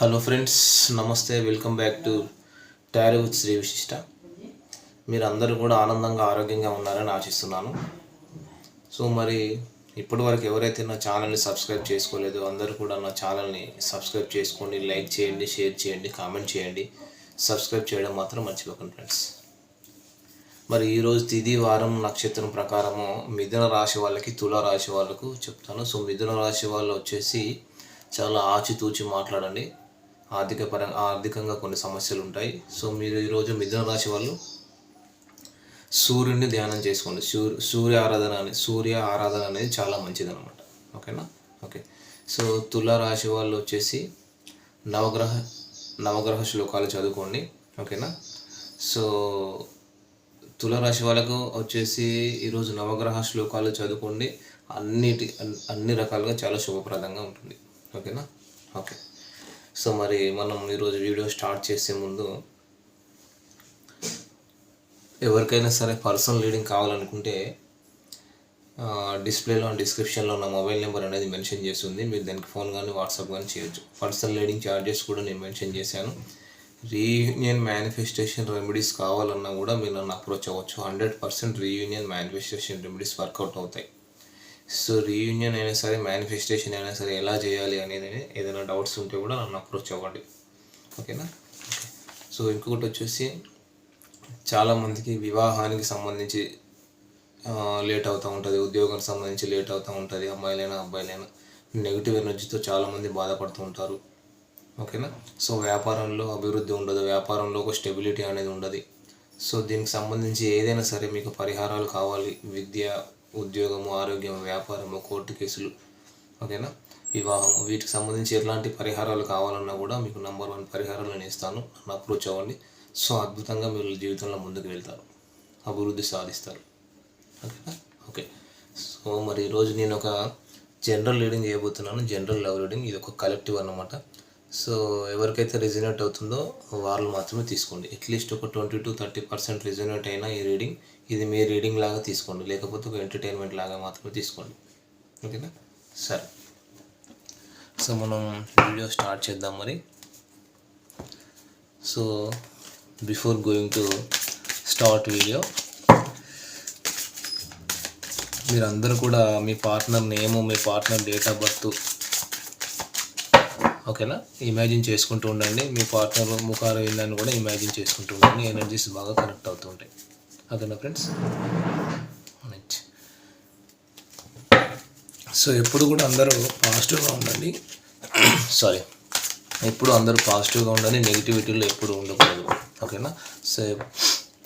Hello friends నమస్తే welcome back to tarot with Shri Vishishta మీరు అందరూ కూడా ఆనందంగా ఆరోగ్యంగా ఉన్నారని ఆశిస్తున్నాను. సో మరి ఇప్పటి వరకు ఎవరైతే నా ఛానల్ని సబ్స్క్రైబ్ చేసుకోలేదో అందరూ కూడా నా ఛానల్ని సబ్స్క్రైబ్ చేసుకోండి లైక్ చేయండి షేర్ చేయండి కామెంట్ చేయండి. సబ్స్క్రైబ్ చేయడం మాత్రం మర్చిపోకండి ఫ్రెండ్స్ మరి ఈరోజు తిది వారం నక్షత్రం ప్రకారము మిథున రాశి వాళ్ళకి తుల రాశి వాళ్ళకు చెప్తాను. సో మిథున రాశి వాళ్ళు వచ్చేసి చాలా ఆచితూచి మాట్లాడండి. ఆర్థిక పరంగా ఆర్థికంగా కొన్ని సమస్యలు ఉంటాయి. సో మీరు ఈరోజు మిథున రాశి వాళ్ళు సూర్యుడిని ధ్యానం చేసుకోండి. సూర్య సూర్య ఆరాధన అనేది సూర్య ఆరాధన అనేది చాలా మంచిది అనమాట ఓకేనా? ఓకే. సో తుల రాశి వాళ్ళు వచ్చేసి నవగ్రహ నవగ్రహ శ్లోకాలు చదువుకోండి. ఓకేనా? సో తులరాశి వాళ్ళకు వచ్చేసి ఈరోజు నవగ్రహ శ్లోకాలు చదువుకోండి. అన్నిటి అన్- అన్ని రకాలుగా చాలా శుభప్రదంగా ఉంటుంది. ఓకేనా? ఓకే. సో మరి మనం ఈరోజు వీడియో స్టార్ట్ చేసే ముందు ఎవరికైనా సరే పర్సనల్ రీడింగ్ కావాలనుకుంటే డిస్ప్లేలో డిస్క్రిప్షన్లో నా మొబైల్ నెంబర్ అనేది మెన్షన్ చేస్తుంది. మీరు దానికి ఫోన్ కానీ వాట్సాప్ కానీ చేయొచ్చు. పర్సనల్ రీడింగ్ ఛార్జెస్ కూడా నేను మెన్షన్ చేశాను. రీయూనియన్ మేనిఫెస్టేషన్ రెమెడీస్ కావాలన్నా కూడా మీరు నన్ను అప్రోచ్ అవ్వచ్చు. Hundred percent reunion manifestation remedies work out అవుతాయి. సో రీయూనియన్ అయినా సరే మేనిఫెస్టేషన్ అయినా సరే ఎలా చేయాలి అనేది ఏదైనా డౌట్స్ ఉంటే కూడా నన్ను అప్రోచ్ అవ్వండి. ఓకేనా? సో ఇంకొకటి వచ్చేసి చాలామందికి వివాహానికి సంబంధించి లేట్ అవుతూ ఉంటుంది ఉద్యోగానికి సంబంధించి లేట్ అవుతూ ఉంటుంది అమ్మాయిలైనా అబ్బాయిలైనా నెగిటివ్ ఎనర్జీతో చాలామంది బాధపడుతూ ఉంటారు. ఓకేనా? సో వ్యాపారంలో అభివృద్ధి ఉండదు వ్యాపారంలో ఒక స్టెబిలిటీ అనేది ఉండదు. సో దీనికి సంబంధించి ఏదైనా సరే మీకు పరిహారాలు కావాలి విద్య ఉద్యోగము ఆరోగ్యం వ్యాపారము కోర్టు కేసులు ఓకేనా? వివాహం వీటికి సంబంధించి ఎలాంటి పరిహారాలు కావాలన్నా కూడా మీకు నెంబర్ వన్ పరిహారాలు నేను ఇస్తాను. నన్ను అప్రోచ్ అవ్వండి. సో అద్భుతంగా మీరు జీవితంలో ముందుకు వెళ్తారు. అభివృద్ధి సాధిస్తారు. ఓకేనా? ఓకే. సో మరి ఈరోజు నేను ఒక జనరల్ రీడింగ్ చేయబోతున్నాను. జనరల్ లవ్ రీడింగ్ ఇది ఒక కలెక్టివ్ అన్నమాట. సో ఎవరికైతే రిజనేట్ అవుతుందో వాళ్ళు మాత్రమే తీసుకోండి. అట్లీస్ట్ ఒక twenty to thirty percent resonate అయినా ఈ రీడింగ్ ఇది మీ రీడింగ్ లాగా తీసుకోండి. లేకపోతే ఒక ఎంటర్టైన్మెంట్ లాగా మాత్రమే తీసుకోండి. ఓకేనా? సరే. సో మనం వీడియో స్టార్ట్ చేద్దాం మరి. So before going to start video మీరందరూ కూడా మీ పార్ట్నర్ నేమ్ మీ పార్ట్నర్ డేట్ ఆఫ్ బర్త్ ఓకేనా? ఇమాజిన్ చేసుకుంటూ ఉండండి. మీ పార్ట్నర్ ముఖారు ఏందని కూడా ఇమాజిన్ చేసుకుంటూ ఉండండి. ఎనర్జీస్ బాగా కనెక్ట్ అవుతూ ఉంటాయి. ఓకేనా ఫ్రెండ్స్? నెక్స్ట్ సో ఎప్పుడు కూడా అందరూ పాజిటివ్గా ఉండండి. సారీ. ఎప్పుడు అందరూ పాజిటివ్గా ఉండాలి నెగిటివిటీలో ఎప్పుడు ఉండకూడదు. ఓకేనా? సో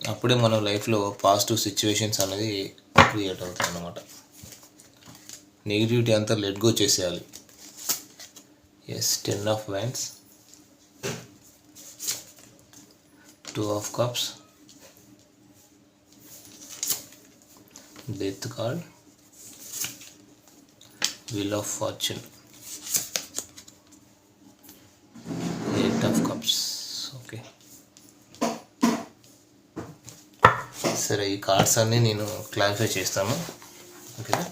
అప్పుడే మన లైఫ్లో పాజిటివ్ సిచ్యువేషన్స్ అనేది క్రియేట్ అవుతాయి అన్నమాట. నెగిటివిటీ అంతా లెట్ గో చేసేయాలి. Yes ten of wands two of cups death card wheel of fortune eight of cups okay సరే ఈ కార్డ్స్ అన్నీ నేను క్లారిఫై చేస్తాను. ఓకేనా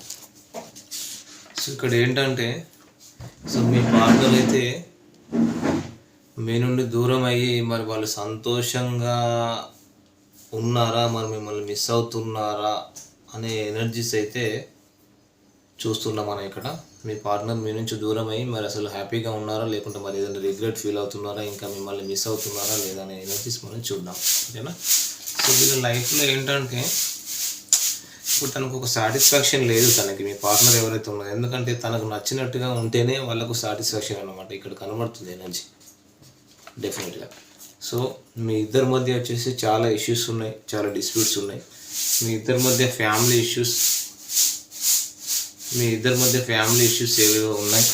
సో ఇక్కడ ఏంటంటే సో మీ పాటలు అయితే మీ నుండి దూరం అయ్యి మరి వాళ్ళు సంతోషంగా ఉన్నారా? మరి మిమ్మల్ని మిస్ అవుతున్నారా? అనే ఎనర్జీస్ అయితే చూస్తున్నాం మనం ఇక్కడ. మీ పార్ట్నర్ మీ నుంచి దూరం అయ్యి మరి అసలు హ్యాపీగా ఉన్నారా? లేకుంటే మరి ఏదైనా రిగ్రెట్ ఫీల్ అవుతున్నారా? ఇంకా మిమ్మల్ని మిస్ అవుతున్నారా? లేదా అనే ఎనర్జీస్ మనం చూద్దాం. ఓకేనా? సో వీళ్ళ లైఫ్లో ఏంటంటే ఇప్పుడు తనకు ఒక సాటిస్ఫాక్షన్ లేదు తనకి మీ పార్ట్నర్ ఎవరైతే ఉన్నారో. ఎందుకంటే తనకు నచ్చినట్టుగా ఉంటేనే వాళ్ళకు సాటిస్ఫాక్షన్ అనమాట ఇక్కడ కనబడుతుంది ఎనర్జీ. డెఫినెట్గా సో మీ ఇద్దరి మధ్య వచ్చేసి చాలా ఇష్యూస్ ఉన్నాయి చాలా డిస్ప్యూట్స్ ఉన్నాయి. మీ ఇద్దరి మధ్య ఫ్యామిలీ ఇష్యూస్ మీ ఇద్దరి మధ్య ఫ్యామిలీ ఇష్యూస్ ఏవేవో ఉన్నాయి?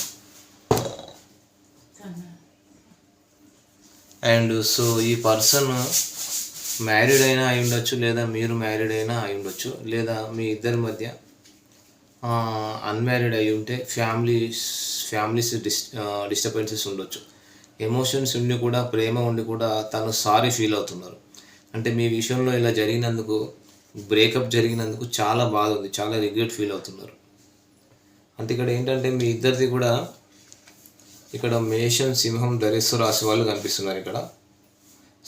అండ్ సో ఈ పర్సన్ మ్యారీడ్ అయినా అయి ఉండొచ్చు లేదా మీరు మ్యారీడ్ అయినా అయి ఉండొచ్చు లేదా మీ ఇద్దరి మధ్య అన్మ్యారీడ్ అయి ఉంటే ఫ్యామిలీస్ ఫ్యామిలీస్ డిస్ డిస్టర్బెన్సెస్ ఉండొచ్చు. ఎమోషన్స్ ఉండి కూడా ప్రేమ ఉండి కూడా తను సారీ ఫీల్ అవుతున్నారు. అంటే మీ విషయంలో ఇలా జరిగినందుకు బ్రేకప్ జరిగినందుకు చాలా బాధ ఉంది చాలా రిగ్రెట్ ఫీల్ అవుతున్నారు. అంటే ఇక్కడ ఏంటంటే మీ ఇద్దరిది కూడా ఇక్కడ మేషం సింహం ధరేశ్వర రాశి వాళ్ళు కనిపిస్తున్నారు ఇక్కడ.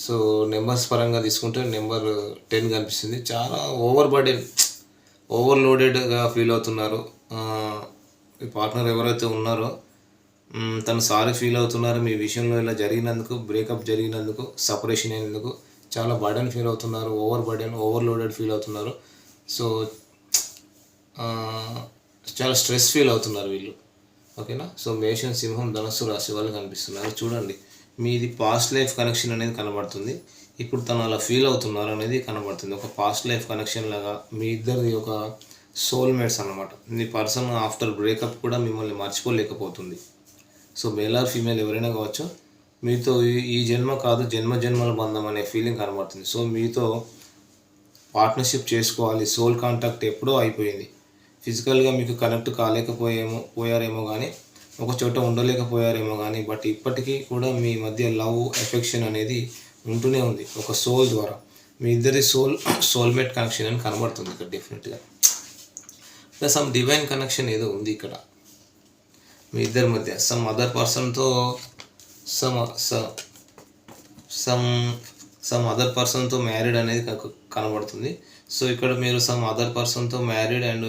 సో నెంబర్స్ పరంగా తీసుకుంటే నెంబర్ టెన్ కనిపిస్తుంది. చాలా ఓవర్ బర్డెన్ ఓవర్లోడెడ్గా ఫీల్ అవుతున్నారు. మీ పార్ట్నర్ ఎవరైతే ఉన్నారో తను సారీ ఫీల్ అవుతున్నారు. మీ విషయంలో ఇలా జరిగినందుకు బ్రేకప్ జరిగినందుకు సపరేషన్ అయినందుకు చాలా బర్డెన్ ఫీల్ అవుతున్నారు. ఓవర్ బర్డెన్ ఓవర్లోడెడ్ ఫీల్ అవుతున్నారు. సో చాలా స్ట్రెస్ ఫీల్ అవుతున్నారు వీళ్ళు. ఓకేనా? సో మేషన్ సింహం ధనస్సు రాశి వాళ్ళు కనిపిస్తున్నారు. చూడండి. మీది పాస్ట్ లైఫ్ కనెక్షన్ అనేది కనబడుతుంది. ఇప్పుడు తను అలా ఫీల్ అవుతున్నారు అనేది కనబడుతుంది. ఒక పాస్ట్ లైఫ్ కనెక్షన్ లాగా మీ ఇద్దరిది ఒక సోల్మేట్స్ అన్నమాట. మీ పర్సన్ ఆఫ్టర్ బ్రేకప్ కూడా మిమ్మల్ని మర్చిపోలేకపోతుంది. సో మేల్ ఆర్ ఫీమేల్ ఎవరైనా కావచ్చు మీతో ఈ- ఈ జన్మ కాదు జన్మ జన్మల బంధం అనే ఫీలింగ్ కనబడుతుంది. సో మీతో పార్ట్నర్షిప్ చేసుకోవాలి. సోల్ కాంటాక్ట్ ఎప్పుడో అయిపోయింది. ఫిజికల్గా మీకు కనెక్ట్ కాలేకపోయేమో పోయారేమో కానీ ఒక చోట ఉండలేకపోయారేమో కానీ బట్ ఇప్పటికీ కూడా మీ మధ్య లవ్ ఎఫెక్షన్ అనేది ఉంటూనే ఉంది ఒక సోల్ ద్వారా. మీ ఇద్దరి సోల్ సోల్మేట్ కనెక్షన్ అని కనబడుతుంది ఇక్కడ డెఫినెట్గా. సమ్ డివైన్ కనెక్షన్ ఏదో ఉంది ఇక్కడ. మీ ఇద్దరి మధ్య సమ్ అదర్ పర్సన్తో సమ్ సమ్ సమ్ అదర్ పర్సన్తో మ్యారీడ్ అనేది కనబడుతుంది. సో ఇక్కడ మీరు సమ్ అదర్ పర్సన్తో మ్యారీడ్ అండ్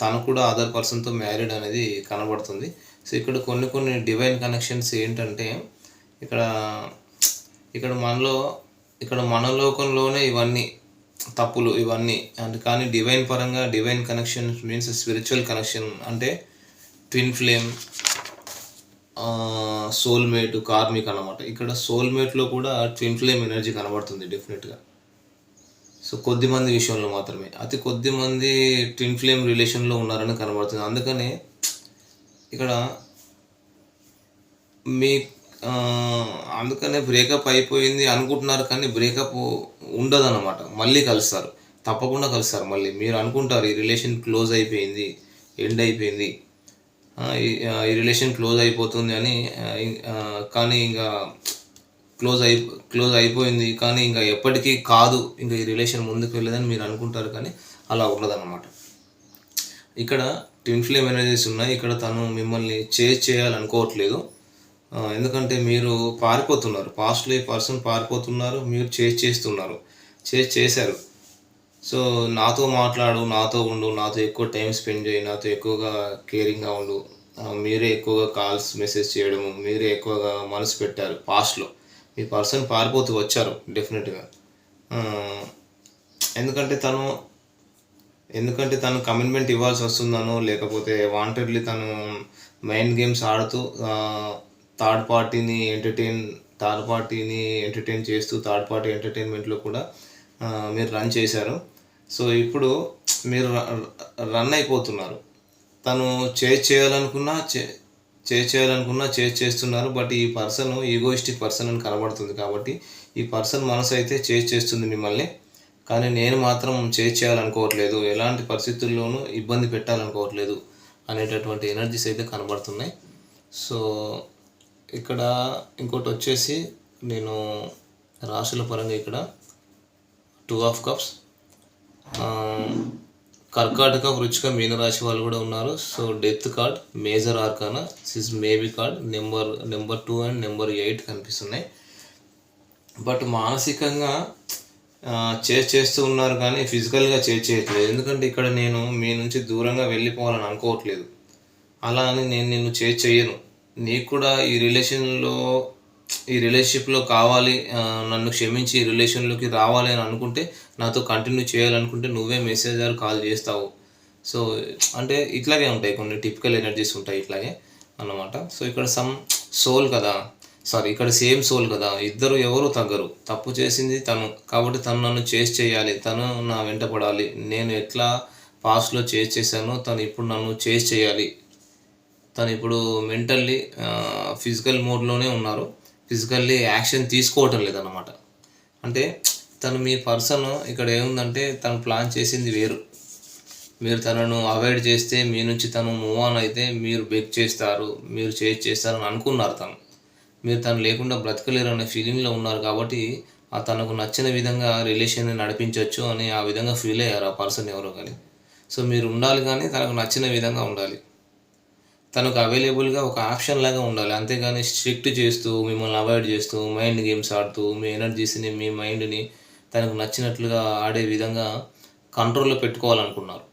తను కూడా అదర్ పర్సన్తో మ్యారీడ్ అనేది కనబడుతుంది. సో ఇక్కడ కొన్ని కొన్ని డివైన్ కనెక్షన్స్ ఏంటంటే ఇక్కడ ఇక్కడ మనలో ఇక్కడ మనలోకంలోనే ఇవన్నీ తప్పులు ఇవన్నీ అండ్ కానీ డివైన్ పరంగా divine connection means spiritual connection అంటే ట్విన్ ఫ్లేమ్ సోల్మేట్ కార్మిక్ అన్నమాట. ఇక్కడ సోల్మేట్లో కూడా ట్విన్ ఫ్లేమ్ ఎనర్జీ కనబడుతుంది డెఫినెట్గా సో కొద్ది మంది విషయంలో మాత్రమే. అతి కొద్ది మంది ట్విన్ ఫ్లేమ్ రిలేషన్లో ఉన్నారని కనబడుతుంది. అందుకనే ఇక్కడ మీ అందుకనే బ్రేకప్ అయిపోయింది అనుకుంటున్నారు కానీ బ్రేకప్ ఉండదన్నమాట. మళ్ళీ కలుస్తారు. తప్పకుండా కలుస్తారు మళ్ళీ. మీరు అనుకుంటారు ఈ రిలేషన్ క్లోజ్ అయిపోయింది ఎండ్ అయిపోయింది. ఈ రిలేషన్ క్లోజ్ అయిపోతుంది అని కానీ ఇంకా క్లోజ్ అయి క్లోజ్ అయిపోయింది. కానీ ఇంకా ఎప్పటికీ కాదు. ఇంకా ఈ రిలేషన్ ముందుకు వెళ్ళదని మీరు అనుకుంటారు. కానీ అలా ఉండదన్నమాట. ఇక్కడ ట్విన్ ఫ్లేమ్ ఎనర్జీస్ ఉన్నాయి. ఇక్కడ తను మిమ్మల్ని చేజ్ చేయాలనుకోవట్లేదు. ఎందుకంటే మీరు పారిపోతున్నారు. పాస్ట్లో ఈ పర్సన్ పారిపోతున్నారు. మీరు చేజ్ చేస్తున్నారు. చేజ్ చేశారు. సో నాతో మాట్లాడు నాతో ఉండు నాతో ఎక్కువ టైం స్పెండ్ చేయి నాతో ఎక్కువగా కేరింగ్గా ఉండు. మీరే ఎక్కువగా కాల్స్ మెసేజ్ చేయడము మీరే ఎక్కువగా మనసు పెట్టారు. పాస్ట్లో ఈ పర్సన్ పారిపోతూ వచ్చారు డెఫినెట్గా ఎందుకంటే తను ఎందుకంటే తను కమిట్మెంట్ ఇవ్వాల్సి వస్తుందనో లేకపోతే వాంటెడ్లీ తను మైండ్ గేమ్స్ ఆడుతూ థర్డ్ పార్టీని ఎంటర్టైన్ థర్డ్ పార్టీని ఎంటర్టైన్ చేస్తూ థర్డ్ పార్టీ ఎంటర్టైన్మెంట్లో కూడా మీరు రన్ చేశారు. సో ఇప్పుడు మీరు రన్ అయిపోతున్నారు. తను చేజ్ చేయాలనుకున్నా చే చేయాలనుకున్నా చేజ్ చేస్తున్నారు బట్ ఈ పర్సన్ ఈగోయిస్టిక్ పర్సన్ అని కనబడుతుంది కాబట్టి ఈ పర్సన్ మనసు అయితే చేజ్ చేస్తుంది మిమ్మల్ని. కానీ నేను మాత్రం చేజ్ చేయాలనుకోవట్లేదు ఎలాంటి పరిస్థితుల్లోనూ ఇబ్బంది పెట్టాలనుకోవట్లేదు అనేటటువంటి ఎనర్జీస్ అయితే కనబడుతున్నాయి. సో ఇక్కడ ఇంకోటి వచ్చేసి నేను రాశుల పరంగా ఇక్కడ టూ ఆఫ్ కప్స్ కర్కాటక వృచ్చిక మీనరాశి వాళ్ళు కూడా ఉన్నారు. So death card major arcana sys maybe card. Number number two and number eight కనిపిస్తున్నాయి. బట్ మానసికంగా చేజ్ చేస్తూ ఉన్నారు కానీ ఫిజికల్గా చేజ్ చేయట్లేదు. ఎందుకంటే ఇక్కడ నేను మీ నుంచి దూరంగా వెళ్ళిపోవాలని అనుకోవట్లేదు. అలా అని నేను నిన్ను చేజ్ చేయను. నీకు కూడా ఈ రిలేషన్లో ఈ రిలేషన్షిప్లో కావాలి నన్ను క్షమించి ఈ రిలేషన్లోకి రావాలి అని అనుకుంటే నాతో కంటిన్యూ చేయాలనుకుంటే నువ్వే మెసేజ్ ఆర్ కాల్ చేస్తావు. సో అంటే ఇట్లాగే ఉంటాయి కొన్ని టిపికల్ ఎనర్జీస్ ఉంటాయి ఇట్లాగే అన్నమాట. సో ఇక్కడ సమ్ సోల్ కదా. సారీ ఇక్కడ సేమ్ సోల్ కదా. ఇద్దరు ఎవరు తగ్గరు. తప్పు చేసింది తను. కాబట్టి తను నన్ను చేసి చేయాలి. తను నా వెంట పడాలి. నేను ఎట్లా పాస్ట్లో చేసి చేశానో తను ఇప్పుడు నన్ను చేసి చేయాలి. తను ఇప్పుడు మెంటల్లీ ఫిజికల్ మోడ్లోనే ఉన్నారు. ఫిజికల్లీ యాక్షన్ తీసుకోవటం లేదన్నమాట. అంటే తను మీ పర్సన్ ఇక్కడ ఏముందంటే తను ప్లాన్ చేసింది వేరు. మీరు తనను అవాయిడ్ చేస్తే మీ నుంచి తను మూవ్ ఆన్ అయితే మీరు బెక్ చేస్తారు మీరు చేజ్ చేస్తారని అనుకున్నారు తను. మీరు తను లేకుండా బ్రతకలేరు అనే ఫీలింగ్లో ఉన్నారు కాబట్టి ఆ తనకు నచ్చిన విధంగా రిలేషన్ని నడిపించవచ్చు అని ఆ విధంగా ఫీల్ అయ్యారు ఆ పర్సన్ ఎవరో కానీ. సో మీరు ఉండాలి కానీ తనకు నచ్చిన విధంగా ఉండాలి. తనకు అవైలబుల్గా ఒక ఆప్షన్ లాగా ఉండాలి. అంతేగాని స్ట్రిక్ట్ చేస్తూ మిమ్మల్ని అవాయిడ్ చేస్తూ మైండ్ గేమ్స్ ఆడుతూ మీ ఎనర్జీస్ని మీ మైండ్ని తనకు నచ్చినట్లుగా ఆడే విధంగా కంట్రోల్లో పెట్టుకోవాలనుకున్నారు.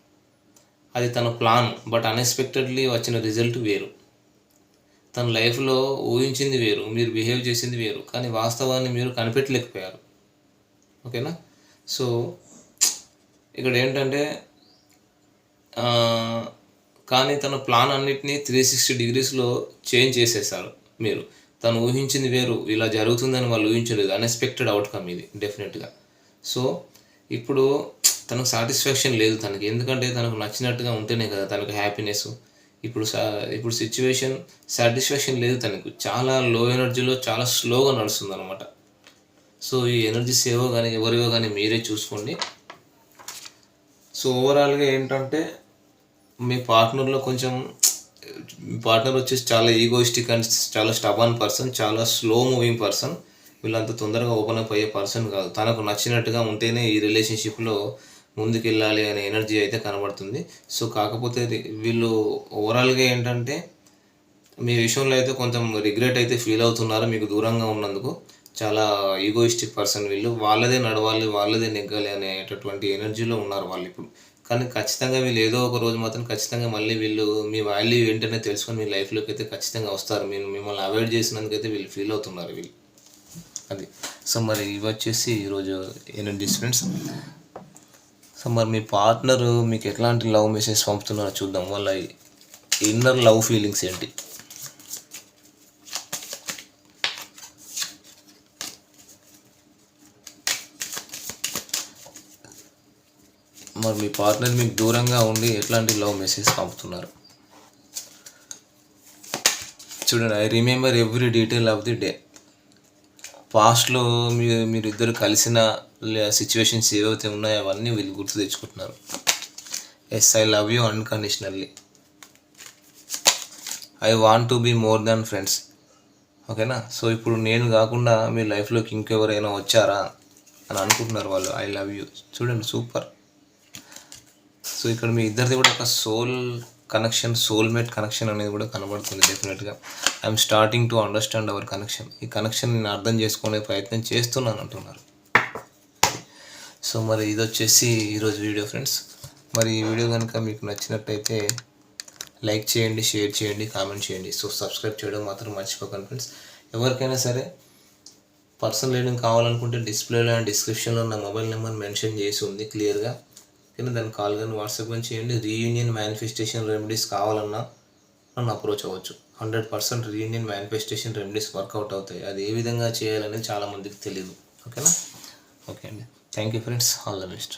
అది తన ప్లాన్ బట్ అన్ఎక్స్పెక్టెడ్లీ వచ్చిన రిజల్ట్ వేరు. తన లైఫ్లో ఊహించింది వేరు మీరు బిహేవ్ చేసింది వేరు కానీ వాస్తవాన్ని మీరు కనిపెట్టలేకపోయారు. ఓకేనా? సో ఇక్కడ ఏంటంటే కానీ తన ప్లాన్ అన్నిటినీ త్రీ సిక్స్టీ డిగ్రీస్లో చేంజ్ చేసేసారు మీరు. తను ఊహించింది వేరు ఇలా జరుగుతుందని వాళ్ళు ఊహించలేదు. అన్ఎక్స్పెక్టెడ్ అవుట్కమ్ ఇది డెఫినెట్గా సో ఇప్పుడు తనకు సాటిస్ఫాక్షన్ లేదు తనకి. ఎందుకంటే తనకు నచ్చినట్టుగా ఉంటేనే కదా తనకు హ్యాపీనెస్ ఇప్పుడు సా ఇప్పుడు సిచ్యువేషన్ సాటిస్ఫాక్షన్ లేదు తనకు. చాలా లో ఎనర్జీలో చాలా స్లోగా నడుస్తుంది అనమాట సో ఈ ఎనర్జీ సేవో కానీ ఎవరివో కానీ మీరే చూసుకోండి. సో ఓవరాల్గా ఏంటంటే మీ పార్ట్నర్లో కొంచెం పార్ట్నర్ వచ్చేసి చాలా ఈగోయిస్టిక్ అండ్ చాలా స్టబాన్ పర్సన్ చాలా స్లో మూవింగ్ పర్సన్ వీళ్ళంత తొందరగా ఓపెన్ అప్ అయ్యే పర్సన్ కాదు. తనకు నచ్చినట్టుగా ఉంటేనే ఈ రిలేషన్షిప్లో ముందుకెళ్ళాలి అనే ఎనర్జీ అయితే కనబడుతుంది. సో కాకపోతే వీళ్ళు ఓవరాల్గా ఏంటంటే మీ విషయంలో అయితే కొంచెం రిగ్రెట్ అయితే ఫీల్ అవుతున్నారు మీకు దూరంగా ఉన్నందుకు. చాలా ఈగోయిస్టిక్ పర్సన్ వీళ్ళు. వాళ్ళదే నడవాలి వాళ్ళదే నెగ్గాలి అనేటటువంటి ఎనర్జీలో ఉన్నారు వాళ్ళు ఇప్పుడు. కానీ ఖచ్చితంగా వీళ్ళు ఏదో ఒక రోజు మాత్రం ఖచ్చితంగా మళ్ళీ వీళ్ళు మీ వాల్యూ ఏంటనే తెలుసుకొని మీ లైఫ్లోకి అయితే ఖచ్చితంగా వస్తారు. మీరు మిమ్మల్ని అవాయిడ్ చేసినందుకైతే వీళ్ళు ఫీల్ అవుతున్నారు వీళ్ళు. అది. సో మరి ఇవి వచ్చేసి ఈరోజు ఎనర్జీస్ ఫ్రెండ్స్ సో మరి మీ పార్ట్నర్ మీకు ఎట్లాంటి లవ్ మెసేజ్ పంపుతున్నారో చూద్దాం. వాళ్ళ ఇన్నర్ లవ్ ఫీలింగ్స్ ఏంటి? మరి మీ పార్ట్నర్ మీకు దూరంగా ఉండి ఎట్లాంటి లవ్ మెసేజ్ పంపుతున్నారు? చూడండి I remember every detail of the day. పాస్ట్లో మీ మీరు ఇద్దరు కలిసిన సిచ్యువేషన్స్ ఏవైతే ఉన్నాయో అవన్నీ వీళ్ళు గుర్తు తెచ్చుకుంటున్నారు. Yes I love you unconditionally. I want to be more than friends. ఓకేనా? సో ఇప్పుడు నేను కాకుండా మీ లైఫ్లోకి ఇంకెవరైనా వచ్చారా అని అనుకుంటున్నారు వాళ్ళు. I love you. చూడండి సూపర్. సో ఇక్కడ మీ ఇద్దరిది కూడా ఒక సోల్ కనెక్షన్ సోల్మేట్ కనెక్షన్ అనేది కూడా కనబడుతుంది definitely I'm starting to understand our connection ఈ కనెక్షన్ నేను అర్థం చేసుకునే ప్రయత్నం చేస్తున్నాను అంటున్నారు. సో మరి ఇది వచ్చేసి ఈరోజు వీడియో ఫ్రెండ్స్ మరి ఈ వీడియో కనుక మీకు నచ్చినట్టయితే లైక్ చేయండి షేర్ చేయండి కామెంట్ చేయండి. సో సబ్స్క్రైబ్ చేయడం మాత్రం మర్చిపోకండి ఫ్రెండ్స్ ఎవరికైనా సరే పర్సనల్ రీడింగ్ కావాలనుకుంటే డిస్ప్లేలో అండ్ డిస్క్రిప్షన్లో నా మొబైల్ నెంబర్ మెన్షన్ చేసి ఉంది క్లియర్గా కానీ దాన్ని కాల్ కానీ వాట్సాప్ కానీ చేయండి. రీయూనియన్ మేనిఫెస్టేషన్ రెమెడీస్ కావాలన్నా నన్ను అప్రోచ్ అవ్వచ్చు. Hundred percent reunion manifestation remedies work out అవుతాయి. అది ఏ విధంగా చేయాలనేది చాలామందికి తెలియదు ఓకేనా? ఓకే అండి. Thank you friends all the best